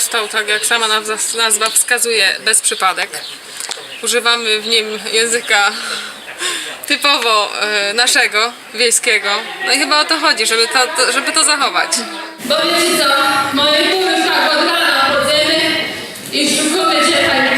powstał, tak jak sama nazwa wskazuje, bez przypadek. Używamy w nim języka typowo e, naszego, wiejskiego. No i chyba o to chodzi, żeby to, żeby to zachować. Bo wiecie co, moje pół już tak od rana chodzimy i szukamy ciepłej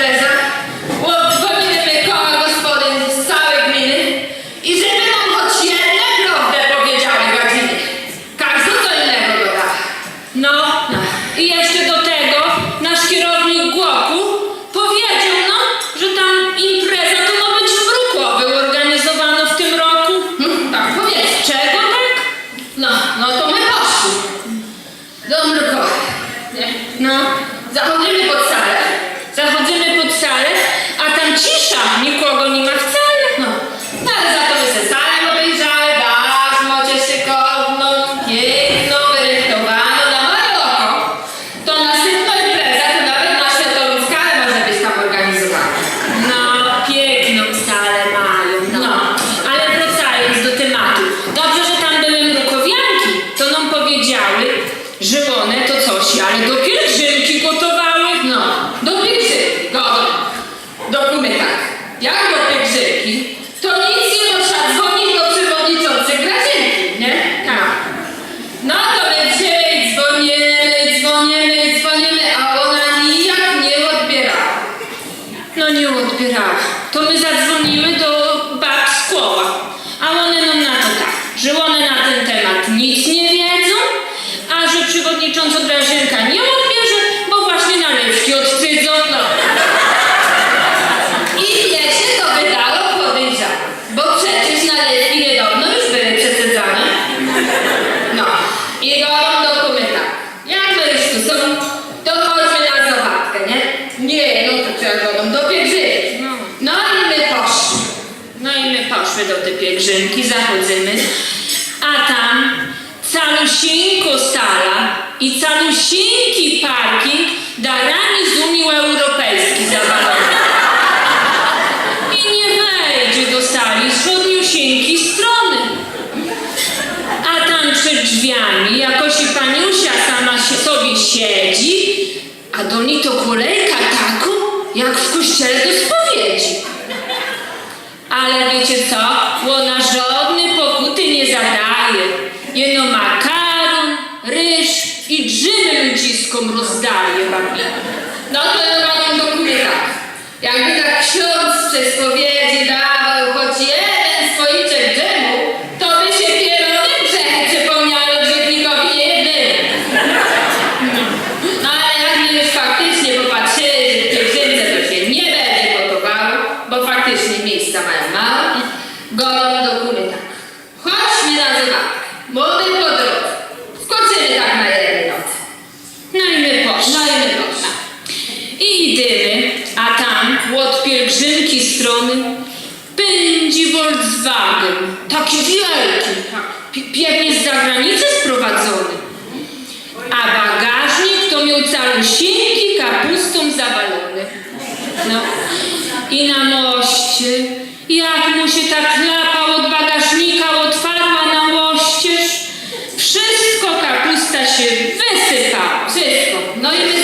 to nic nie Czalusieńki parking darami z Unii Europejskiej zawalony. I nie wejdzie do sali z żadniusieńki strony. A tam przed drzwiami jakoś i paniusia sama się sobie siedzi, a do niej to kolejka taką, jak w kościele do spowiedzi. Ale wiecie co? Ona żadnej pokuty nie zadaje. Jeno ma im rozdaje Biblię. No to Roman dokuje tak. Jakby tak ksiądz przez spowiedzi dawał choć jeden słoiczek dżemu, wielki. Pier z zagranicy sprowadzony. A bagażnik to miał calusieńki kapustą zawalony. No. I na moście. Jak mu się tak klapa od bagażnika otwarła na moścież. Wszystko kapusta się wysypała. Wszystko. No i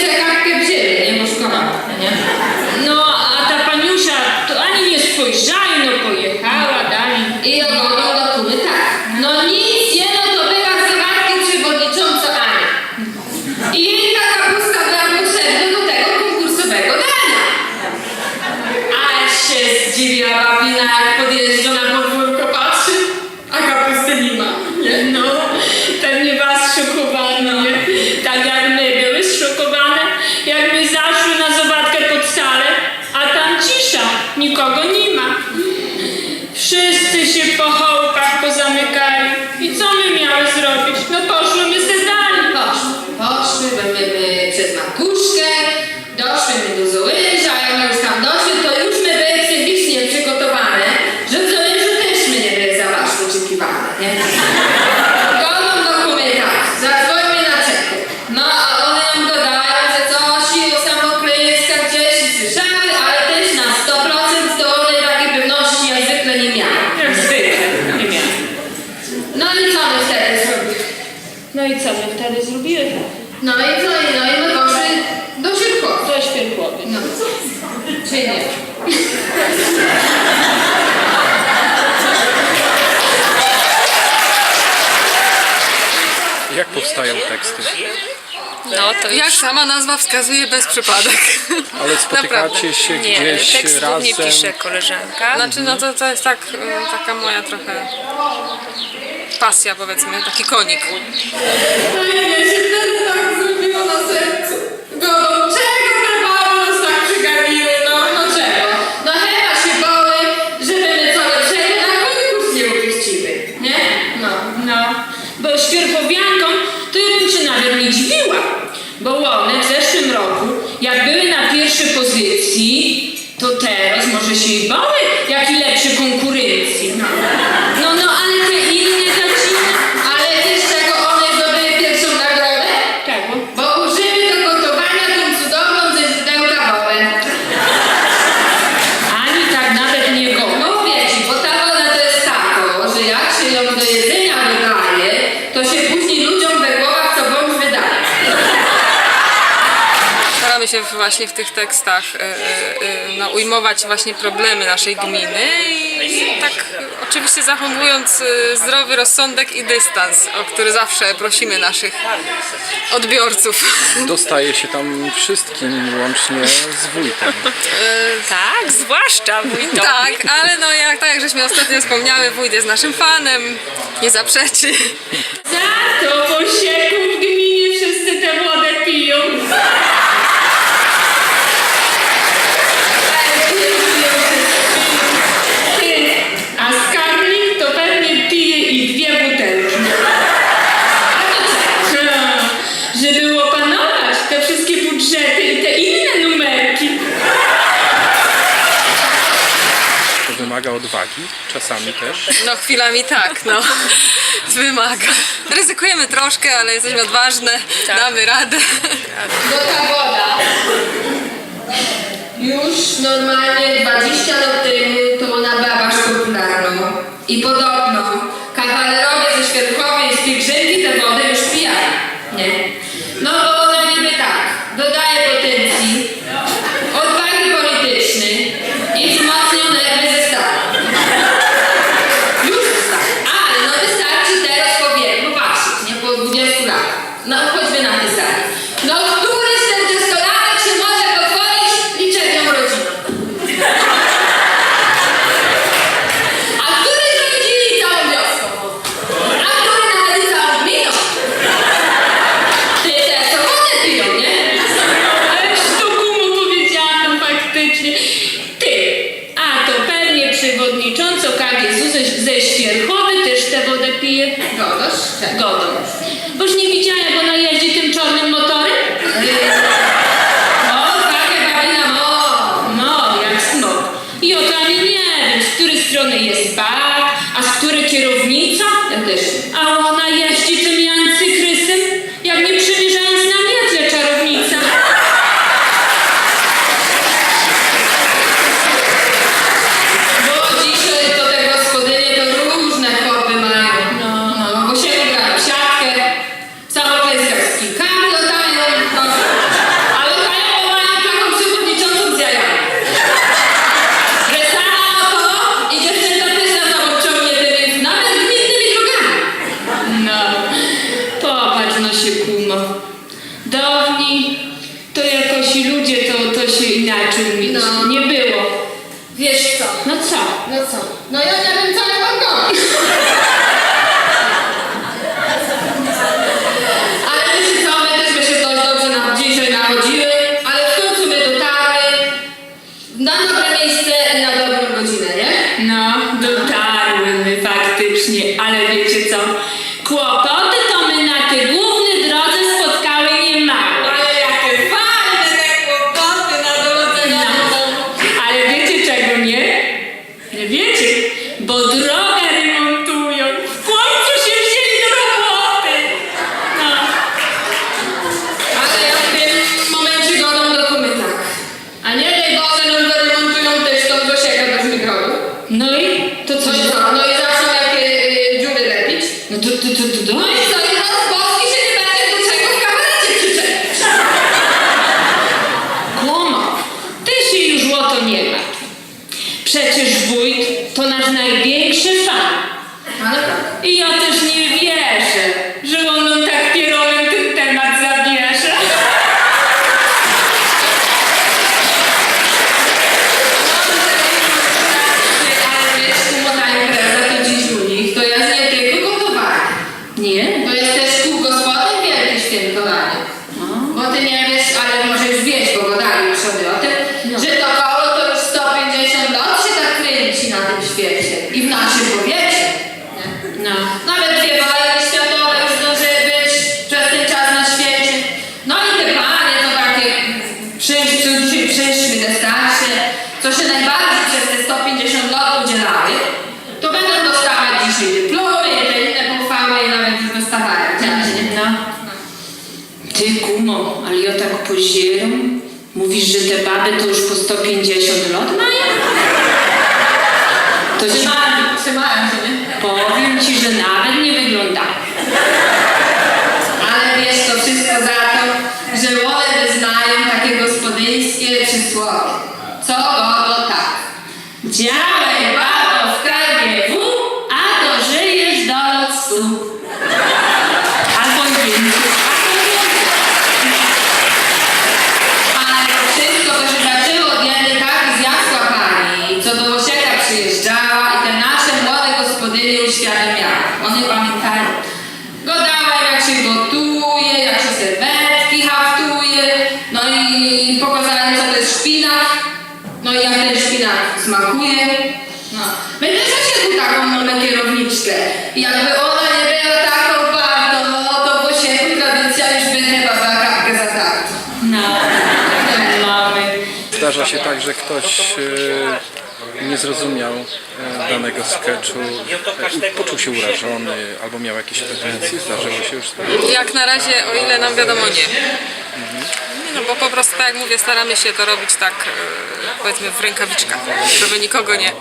Nie? Goną do człowieka, zadzwońmy na. No a one nam że coś i o samokryjska gdzieś słyszały, ale też na 100% zdolnej takiej pewności jak zwykle nie miałem. Zwykle, nie. No i co my wtedy zrobimy? No i co my wtedy? No i co, i no i my poszły do Sierpkowa. Do Sierpkowy. No. Czy nie? teksty. No, to już... Jak sama nazwa wskazuje, bez przypadek. Ale spotykacie się Nie, gdzieś tekst głównie pisze koleżanka. Znaczy, no to, to jest tak, y, taka moja trochę pasja, powiedzmy, taki konik. kukurydzki. No. no, no, ale te inne zaczyny, ale wiesz czego one zdobyły pierwszą nagrodę? Tak, czego? Bo użyły do gotowania tą cudowną ze źródełka. Ani tak nawet nie go. No mówię ci, bo ta woda to jest taką, że jak się ją do jedzenia wydaje, to się później ludziom we głowach co bądź wydaje. Staramy się właśnie w tych tekstach y, no, ujmować właśnie problemy naszej gminy i tak oczywiście zachowując y, zdrowy rozsądek i dystans, o który zawsze prosimy naszych odbiorców. Dostaje się tam wszystkim, łącznie z wójtem. tak, zwłaszcza wójtom. Tak, ale no jak tak, żeśmy ostatnio wspomniały, wójt jest naszym fanem, nie zaprzeczy. wymaga odwagi, czasami też. No chwilami tak, no. Wymaga. Ryzykujemy troszkę, ale jesteśmy odważne, tak. damy radę. Gotowa woda. Już normalnie 20 lat temu to ona była popularną. I podobno strony jest bar, a z której kierownica? Też. A ona jeździ again. Te starsze, co się najbardziej przez te 150 lat udzielały, to będą dostawać dzisiaj dyplomy, te inne pochwały i nawet. Widziałeś, nie? No. Ty, kumo, ale ja tak pozieram. Mówisz, że te baby to już po 150 lat mają? To ci trzymają się, nie? powiem ci, że nawet uświadamiały. One pamiętają. Gadała jak się gotuje, jak się serwetki haftuje, no i pokazali co to jest szpinak, no i jak ten szpinak smakuje. No. My też osiedlu taką mamy kierowniczkę. I jakby ona nie była taką bardzo, no to osiedlu tradycja już by chyba za kapkę za tarczą. No, mamy. Zdarza się tak, że ktoś e, nie zrozumiał e, danego sketchu, poczuł się urażony albo miał jakieś pretensje. Zdarzyło się już tak. Jak na razie, o ile nam wiadomo, nie. Nie, No bo po prostu, tak jak mówię, staramy się to robić tak, e, powiedzmy, w rękawiczkach, żeby nikogo nie,